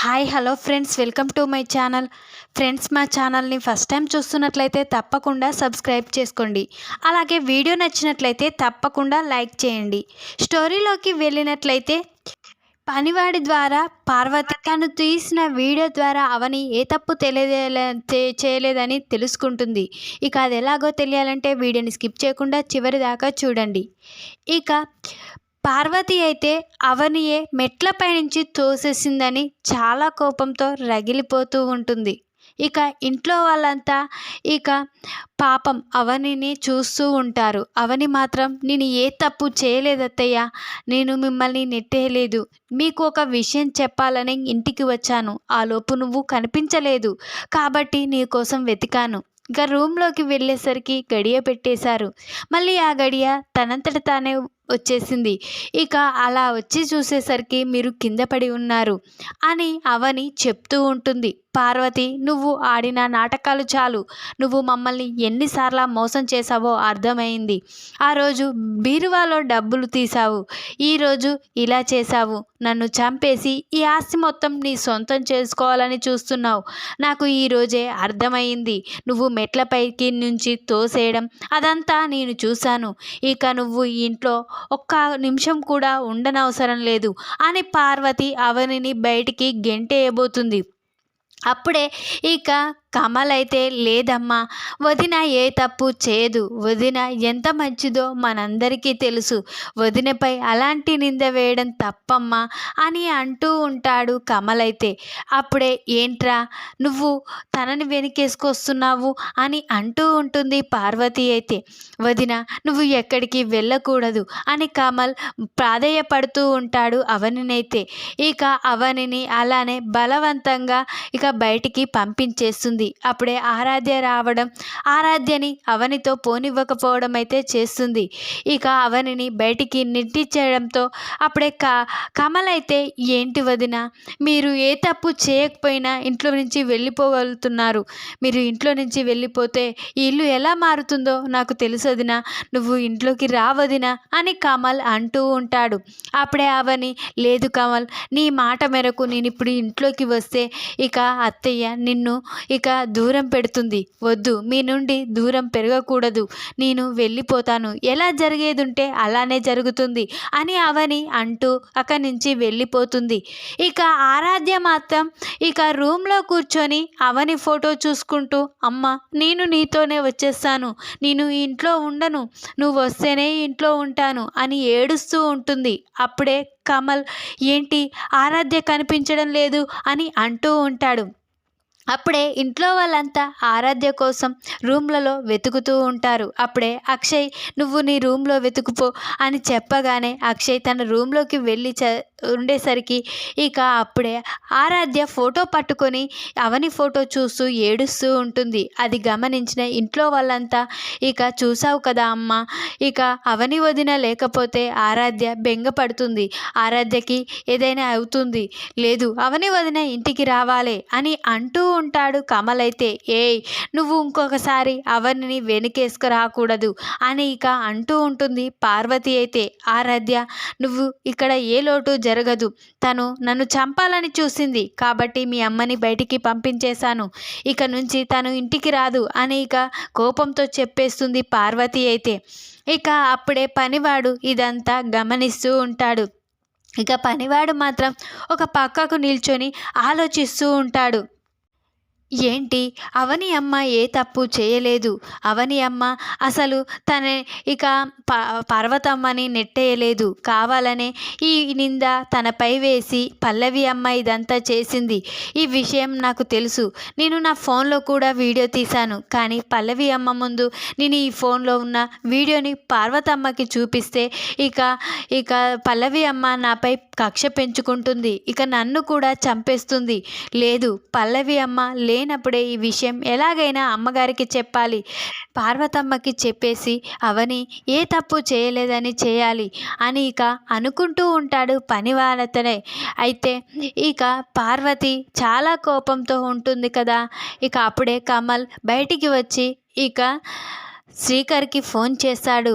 Hi hello friends. Welcome to my channel. Friends మా ఛానల్ని first time చూస్తున్నట్లయితే తప్పకుండా సబ్స్క్రైబ్ చేసుకోండి. అలాగే వీడియో నచ్చినట్లయితే తప్పకుండా లైక్ చేయండి. స్టోరీలోకి వెళ్ళినట్లయితే పనివాడి ద్వారా పార్వతి తను తీసిన వీడియో ద్వారా అవని ఏ తప్పు తెలియలే చేయలేదని తెలుసుకుంటుంది. ఇక అది ఎలాగో తెలియాలంటే వీడియోని స్కిప్ చేయకుండా చివరి దాకా చూడండి. ఇక పార్వతి అయితే అవనియే మెట్లపై నుంచి తోసేసిందని చాలా కోపంతో రగిలిపోతూ ఉంటుంది. ఇక ఇంట్లో వాళ్ళంతా ఇక పాపం అవనిని చూస్తూ ఉంటారు. అవని మాత్రం నేను ఏ తప్పు చేయలేదత్తయ్య నేను మిమ్మల్ని నెట్టేయలేదు మీకు ఒక విషయం చెప్పాలని ఇంటికి వచ్చాను. ఆ లోపు నువ్వు కనిపించలేదు. కాబట్టి నీ కోసం వెతికాను. ఇక రూమ్లోకి వెళ్ళేసరికి గడియ పెట్టేశారు. మళ్ళీ ఆ గడియ తనంతట తానే వచ్చేసింది. ఇక అలా వచ్చి చూసేసరికి మీరు కింద పడి ఉన్నారు అని అవని చెప్తూ ఉంటుంది. పార్వతి నువ్వు ఆడిన నాటకాలు చాలు. నువ్వు మమ్మల్ని ఎన్నిసార్లు మోసం చేశావో అర్థమైంది. ఆ రోజు బీరువాలో డబ్బులు తీసావు ఈరోజు ఇలా చేశావు. నన్ను చంపేసి ఈ ఆస్తి మొత్తం నీ సొంతం చేసుకోవాలని చూస్తున్నావు. నాకు ఈరోజే అర్థమైంది. నువ్వు మెట్లపైకి నుంచి తోసేయడం. అదంతా నేను చూశాను. ఇక నువ్వు ఇంట్లో ఒక్క నిమిషం కూడా ఉండనవసరం లేదు అని పార్వతి అవనిని బయటికి గెంటేయబోతుంది. అప్పుడే ఇక కమల్ అయితే లేదమ్మా వదిన ఏ తప్పు చేయదు వదిన ఎంత మంచిదో మనందరికీ తెలుసు. వదినపై అలాంటి నింద వేయడం తప్పమ్మా అని అంటూ ఉంటాడు కమల్ అయితే అప్పుడే ఏంట్రా నువ్వు తనని వెనకేసుకొస్తున్నావు అని అంటూ ఉంటుంది పార్వతి అయితే. వదిన నువ్వు ఎక్కడికి వెళ్ళకూడదు అని కమల్ ప్రాధేయపడుతూ ఉంటాడు అవనినైతే. ఇక అవనిని అలానే బలవంతంగా ఇక బయటికి పంపించేస్తుంది. అప్పుడే ఆరాధ్య రావడం ఆరాధ్యని అవనితో పోనివ్వకపోవడం అయితే చేస్తుంది. ఇక అవనిని బయటికి నెట్టించేయడంతో అప్పుడే క కమల్ అయితే ఏంటి వదిన? మీరు ఏ తప్పు చేయకపోయినా ఇంట్లో నుంచి వెళ్ళిపోగలుగుతున్నారు. మీరు ఇంట్లో నుంచి వెళ్ళిపోతే ఈ ఇల్లు ఎలా మారుతుందో నాకు తెలుసు నువ్వు ఇంట్లోకి రావదినా అని కమల్ అంటూ ఉంటాడు. అప్పుడే అవని లేదు కమల్ నీ మాట మేరకు నేను ఇప్పుడు ఇంట్లోకి వస్తే ఇక అత్తయ్య నిన్ను ఇక ఇంకా దూరం పెడుతుంది. వద్దు మీ నుండి దూరం పెరగకూడదు. నేను వెళ్ళిపోతాను. ఎలా జరిగేది ఉంటే అలానే జరుగుతుంది అని అవని అంటూ అక్కడి నుంచి వెళ్ళిపోతుంది. ఇక ఆరాధ్య మాత్రం ఇక రూమ్లో కూర్చొని అవని ఫోటో చూసుకుంటూ అమ్మ నేను నీతోనే వచ్చేస్తాను. నేను ఇంట్లో ఉండను. నువ్వు వస్తేనే ఇంట్లో ఉంటాను అని ఏడుస్తూ ఉంటుంది. అప్పుడే కమల్ ఏంటి? ఆరాధ్య కనిపించడం లేదు అని అంటూ ఉంటాడు. అప్పుడే ఇంట్లో వాళ్ళంతా ఆరాధ్య కోసం రూమ్లలో వెతుకుతూ ఉంటారు. అప్పుడే అక్షయ్ నువ్వు నీ రూమ్లో వెతుకుపో అని చెప్పగానే అక్షయ్ తన రూమ్లోకి వెళ్ళి చ ఉండేసరికి ఇక అప్పుడే ఆరాధ్య ఫోటో పట్టుకొని అవని ఫోటో చూస్తూ ఏడుస్తూ ఉంటుంది. అది గమనించిన ఇంట్లో వాళ్ళంతా ఇక చూసావు కదా అమ్మ ఇక అవని వదిన లేకపోతే ఆరాధ్య బెంగపడుతుంది ఆరాధ్యకి ఏదైనా అవుతుంది. లేదు అవని వదిన ఇంటికి రావాలి అని అంటూ ఉంటాడు కమల్ అయితే. ఏయ్ నువ్వు ఇంకొకసారి అవనిని వెనుకేసుకు రాకూడదు అని ఇక అంటూ ఉంటుంది పార్వతి అయితే. ఆరాధ్య నువ్వు ఇక్కడ ఏ లోటు జరగదు. తను నన్ను చంపాలని చూసింది. కాబట్టి మీ అమ్మని బయటికి పంపించేశాను. ఇక నుంచి తను ఇంటికి రాదు అని ఇక కోపంతో చెప్పేస్తుంది పార్వతి అయితే. ఇక అప్పుడే పనివాడు ఇదంతా గమనిస్తూ ఉంటాడు. ఇక పనివాడు మాత్రం ఒక పక్కకు నిల్చొని ఆలోచిస్తూ ఉంటాడు. ఏంటి? అవని అమ్మ ఏ తప్పు చేయలేదు. అవని అమ్మ అసలు తన ఇక ప పర్వతమ్మని నెట్టేయలేదు. కావాలనే ఈ నింద తనపై వేసి పల్లవి అమ్మ ఇదంతా చేసింది. ఈ విషయం నాకు తెలుసు. నేను నా ఫోన్లో కూడా వీడియో తీశాను. కానీ పల్లవి అమ్మ ముందు నేను ఈ ఫోన్లో ఉన్న వీడియోని పార్వతమ్మకి చూపిస్తే ఇక ఇక పల్లవి అమ్మ నాపై కక్ష పెంచుకుంటుంది. ఇక నన్ను కూడా చంపేస్తుంది. లేదు పల్లవి అమ్మ లే లేనప్పుడే ఈ విషయం ఎలాగైనా అమ్మగారికి చెప్పాలి. పార్వతమ్మకి చెప్పేసి అవని ఏ తప్పు చేయలేదని చేయాలి అని ఇక అనుకుంటూ ఉంటాడు పనివాళ్ళతనే అయితే ఇక పార్వతి చాలా కోపంతో ఉంటుంది కదా. ఇక అప్పుడే కమల్ బయటికి వచ్చి ఇక శ్రీకర్కి ఫోన్ చేశాడు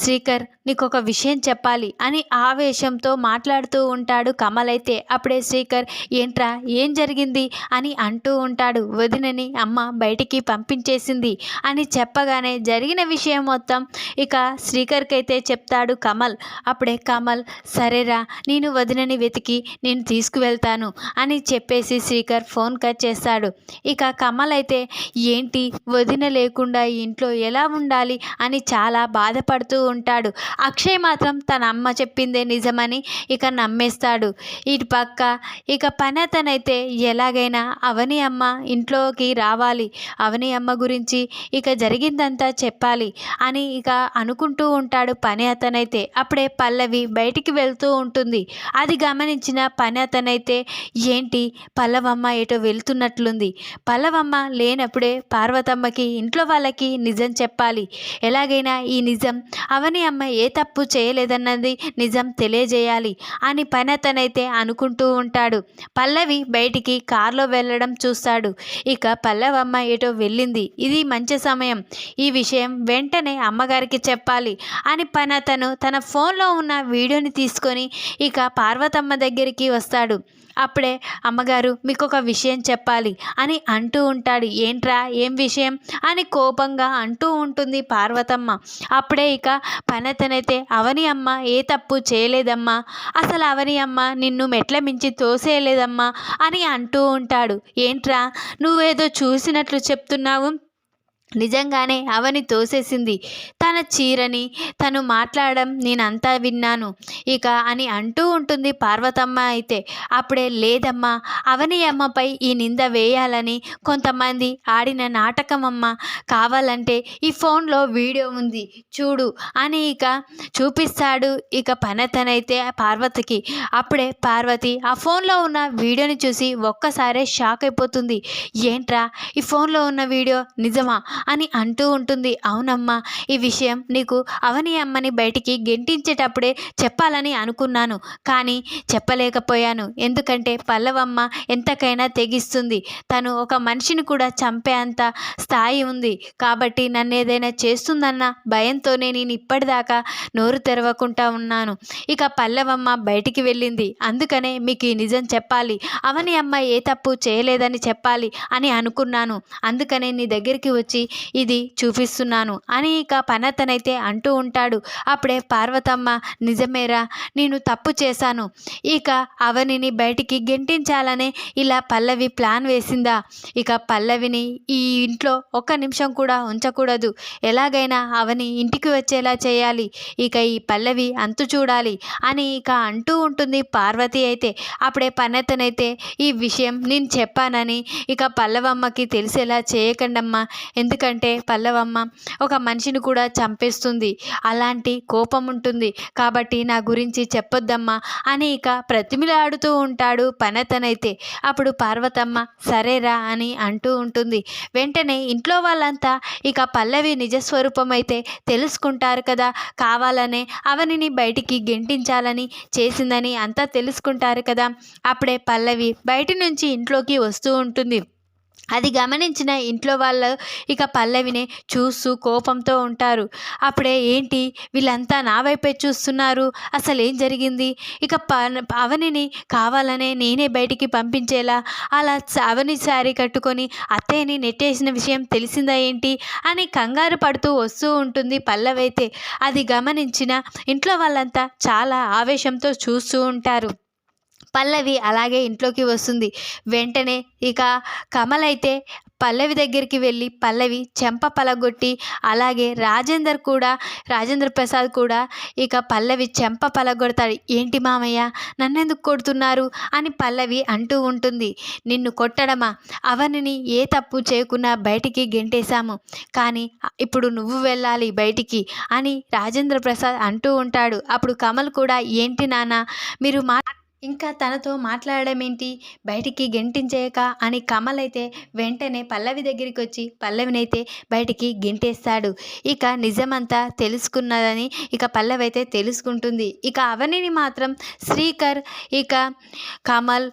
శ్రీకర్ నీకు ఒక విషయం చెప్పాలి అని ఆవేశంతో మాట్లాడుతూ ఉంటాడు కమల్ అయితే అప్పుడే శ్రీకర్ ఏంట్రా ఏం జరిగింది? అని అంటూ ఉంటాడు. వదినని అమ్మ బయటికి పంపించేసింది అని చెప్పగానే జరిగిన విషయం మొత్తం ఇక శ్రీకర్కి అయితే చెప్తాడు కమల్. అప్పుడే కమల్ సరేరా నేను వదినని వెతికి నేను తీసుకువెళ్తాను అని చెప్పేసి శ్రీకర్ ఫోన్ కట్ చేస్తాడు. ఇక కమల్ అయితే ఏంటి వదిన లేకుండా ఇంట్లో ఎలా ఉండాలి? అని చాలా బాధపడుతూ ఉంటాడు. అక్షయ్ మాత్రం తన అమ్మ చెప్పిందే నిజమని ఇక నమ్మేస్తాడు. ఇటు పక్క ఇక పని అతనైతే ఎలాగైనా అవని అమ్మ ఇంట్లోకి రావాలి. అవని అమ్మ గురించి ఇక జరిగిందంతా చెప్పాలి అని ఇక అనుకుంటూ ఉంటాడు పని అతనైతే. అప్పుడే పల్లవి బయటికి వెళ్తూ ఉంటుంది. అది గమనించిన పని అతనైతే ఏంటి? పల్లవమ్మ ఏటో వెళ్తున్నట్లుంది. పల్లవమ్మ లేనప్పుడే పార్వతమ్మకి ఇంట్లో వాళ్ళకి నిజం చెప్పాలి. ఎలాగైనా ఈ నిజం అవని అమ్మ ఏ ఏ తప్పు చేయలేదన్నది నిజం తెలియజేయాలి అని పని అతనైతే అనుకుంటూ ఉంటాడు. పల్లవి బయటికి కారులో వెళ్ళడం చూస్తాడు. ఇక పల్లవమ్మ ఏటో వెళ్ళింది. ఇది మంచి సమయం. ఈ విషయం వెంటనే అమ్మగారికి చెప్పాలి అని పని అతను తన ఫోన్లో ఉన్న వీడియోని తీసుకొని ఇక పార్వతమ్మ దగ్గరికి వస్తాడు. అప్పుడే అమ్మగారు మీకు ఒక విషయం చెప్పాలి. అని అంటూ ఉంటాడు. ఏంట్రా? ఏం విషయం? అని కోపంగా అంటూ ఉంటుంది పార్వతమ్మ. అప్పుడే ఇక పనతనైతే అవని అమ్మ ఏ తప్పు చేయలేదమ్మా. అసలు అవని అమ్మ నిన్ను మెట్ల మించి తోసేయలేదమ్మా. అని అంటూ ఉంటాడు. ఏంట్రా? నువ్వేదో చూసినట్లు చెప్తున్నావు. నిజంగానే అవని తోసేసింది. తన చీరని తను మాట్లాడడం నేనంతా విన్నాను. ఇక అని అంటూ ఉంటుంది పార్వతమ్మ అయితే. అప్పుడే లేదమ్మా అవని అమ్మపై ఈ నింద వేయాలని కొంతమంది ఆడిన నాటకం అమ్మ కావాలంటే ఈ ఫోన్లో వీడియో ఉంది చూడు అని ఇక చూపిస్తాడు ఇక పనతనైతే పార్వతికి. అప్పుడే పార్వతి ఆ ఫోన్లో ఉన్న వీడియోని చూసి ఒక్కసారే షాక్ అయిపోతుంది. ఏంట్రా ఈ ఫోన్లో ఉన్న వీడియో నిజమా? అని అంటూ ఉంటుంది. అవునమ్మా ఈ విషయం నీకు అవని అమ్మని బయటికి గెంటించేటప్పుడే చెప్పాలని అనుకున్నాను. కానీ చెప్పలేకపోయాను. ఎందుకంటే పల్లవమ్మ ఎంతకైనా తెగిస్తుంది. తను ఒక మనిషిని కూడా చంపే అంత స్థాయి ఉంది. కాబట్టి నన్ను ఏదైనా చేస్తుందన్న భయంతోనే నేను ఇప్పటిదాకా నోరు తెరవకుండా ఉన్నాను. ఇక పల్లవమ్మ బయటికి వెళ్ళింది. అందుకనే మీకు ఈ నిజం చెప్పాలి. అవని అమ్మ ఏ తప్పు చేయలేదని చెప్పాలి అని అనుకున్నాను. అందుకనే నీ దగ్గరికి వచ్చి ఇది చూపిస్తున్నాను అని ఇక పనతనైతే అంటూ ఉంటాడు. అప్పుడే పార్వతమ్మ నిజమేరా నేను తప్పు చేశాను. ఇక అవనిని బయటికి గెంటించాలనే ఇలా పల్లవి ప్లాన్ వేసిందా? ఇక పల్లవిని ఈ ఇంట్లో ఒక్క నిమిషం కూడా ఉంచకూడదు. ఎలాగైనా అవని ఇంటికి వచ్చేలా చేయాలి. ఇక ఈ పల్లవి అంతు చూడాలి అని ఇక అంటూ ఉంటుంది పార్వతి అయితే. అప్పుడే పన్నెత్తనైతే ఈ విషయం నేను చెప్పానని ఇక పల్లవమ్మకి తెలిసేలా చేయకండమ్మా. ఎందుకంటే పల్లవమ్మ ఒక మనిషిని కూడా చంపేస్తుంది. అలాంటి కోపం ఉంటుంది. కాబట్టి నా గురించి చెప్పొద్దమ్మా అని ఇక ప్రతిమిలాడుతూ ఉంటాడు పనతనైతే. అప్పుడు పార్వతమ్మ సరేరా అని అంటూ ఉంటుంది. వెంటనే ఇంట్లో వాళ్ళంతా ఇక పల్లవి నిజస్వరూపమైతే తెలుసుకుంటారు కదా. కావాలనే అవనిని బయటికి గెంటించాలని చేసిందని అంతా తెలుసుకుంటారు కదా. అప్పుడే పల్లవి బయటి నుంచి ఇంట్లోకి వస్తూ ఉంటుంది. అది గమనించిన ఇంట్లో వాళ్ళు ఇక పల్లవిని చూస్తూ కోపంతో ఉంటారు. అప్పుడే ఏంటి? వీళ్ళంతా నా వైపే చూస్తున్నారు. అసలు ఏం జరిగింది? ఇక ప అవనిని కావాలనే నేనే బయటికి పంపించేలా? అలా అవని శారీ కట్టుకొని అత్తయ్యని నెట్టేసిన విషయం తెలిసిందా ఏంటి? అని కంగారు పడుతూ వస్తూ ఉంటుంది పల్లవైతే. అది గమనించిన ఇంట్లో వాళ్ళంతా చాలా ఆవేశంతో చూస్తూ ఉంటారు. పల్లవి అలాగే ఇంట్లోకి వస్తుంది. వెంటనే ఇక కమల్ అయితే పల్లవి దగ్గరికి వెళ్ళి పల్లవి చెంప పలగొట్టి అలాగే రాజేందర్ కూడా రాజేంద్ర ప్రసాద్ కూడా ఇక పల్లవి చెంప పలగొడతాడు. ఏంటి మామయ్య నన్నెందుకు కొడుతున్నారు? అని పల్లవి అంటూ ఉంటుంది. నిన్ను కొట్టడమా? అవనిని ఏ తప్పు చేయకున్నా బయటికి గెంటేశాము. కానీ ఇప్పుడు నువ్వు వెళ్ళాలి బయటికి అని రాజేంద్ర ప్రసాద్ అంటూ ఉంటాడు. అప్పుడు కమల్ కూడా ఏంటి నాన్న మీరు మా ఇంకా తనతో మాట్లాడడం ఏంటి బయటికి గెంటించేయక అని కమల్ అయితే వెంటనే పల్లవి దగ్గరికి వచ్చి పల్లవినైతే బయటికి గెంటేస్తాడు. ఇక నిజమంతా తెలుసుకున్నదని ఇక పల్లవి అయితే తెలుసుకుంటుంది. ఇక అవనిని మాత్రం శ్రీకర్ ఇక కమల్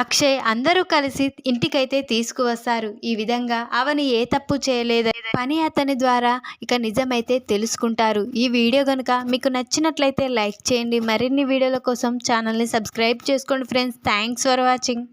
అక్షయ్ అందరూ కలిసి ఇంటికైతే తీసుకువస్తారు. ఈ విధంగా అవని ఏ తప్పు చేయలేదని పని అతని ద్వారా ఇక నిజమైతే తెలుసుకుంటారు. ఈ వీడియో కనుక మీకు నచ్చినట్లయితే లైక్ చేయండి. మరిన్ని వీడియోల కోసం ఛానల్ని సబ్స్క్రైబ్ చేసుకోండి ఫ్రెండ్స్. Thanks for watching.